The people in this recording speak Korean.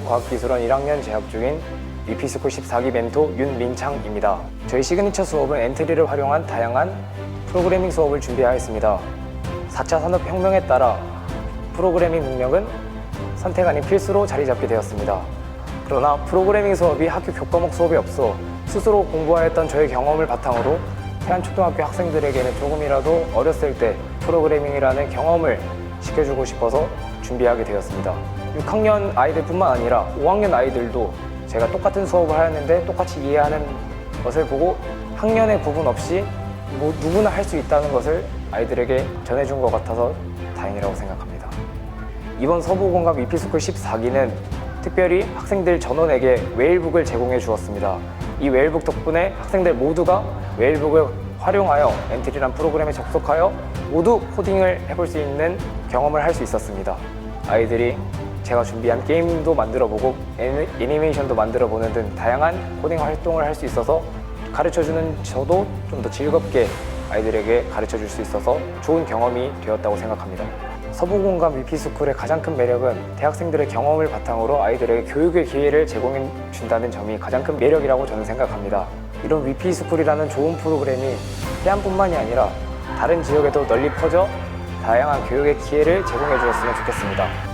과학기술원 1학년 재학 중인 위피스쿨 14기 멘토 윤민창입니다. 저희 시그니처 수업은 엔트리를 활용한 다양한 프로그래밍 수업을 준비하였습니다. 4차 산업혁명에 따라 프로그래밍 능력은 선택 아닌 필수로 자리 잡게 되었습니다. 그러나 프로그래밍 수업이 학교 교과목 수업이 없어 스스로 공부하였던 저의 경험을 바탕으로 태안 초등학교 학생들에게는 조금이라도 어렸을 때 프로그래밍이라는 경험을 시켜주고 싶어서 준비하게 되었습니다. 6학년 아이들뿐만 아니라 5학년 아이들도 제가 똑같은 수업을 하였는데 똑같이 이해하는 것을 보고 학년의 구분 없이 뭐 누구나 할 수 있다는 것을 아이들에게 전해준 것 같아서 다행이라고 생각합니다. 이번 서부공감 위피스쿨 14기는 특별히 학생들 전원에게 웨일북을 제공해 주었습니다. 이 웨일북 덕분에 학생들 모두가 웨일북을 활용하여 엔트리란 프로그램에 접속하여 모두 코딩을 해볼 수 있는 경험을 할 수 있었습니다. 아이들이 제가 준비한 게임도 만들어 보고 애니- 애니메이션도 만들어 보는 등 다양한 코딩 활동을 할 수 있어서 가르쳐 주는 저도 좀 더 즐겁게 아이들에게 가르쳐 줄 수 있어서 좋은 경험이 되었다고 생각합니다. 서부공감 위피스쿨의 가장 큰 매력은 대학생들의 경험을 바탕으로 아이들에게 교육의 기회를 제공해 준다는 점이 가장 큰 매력이라고 저는 생각합니다. 이런 위피스쿨이라는 좋은 프로그램이 해안뿐만이 아니라 다른 지역에도 널리 퍼져 다양한 교육의 기회를 제공해 주었으면 좋겠습니다.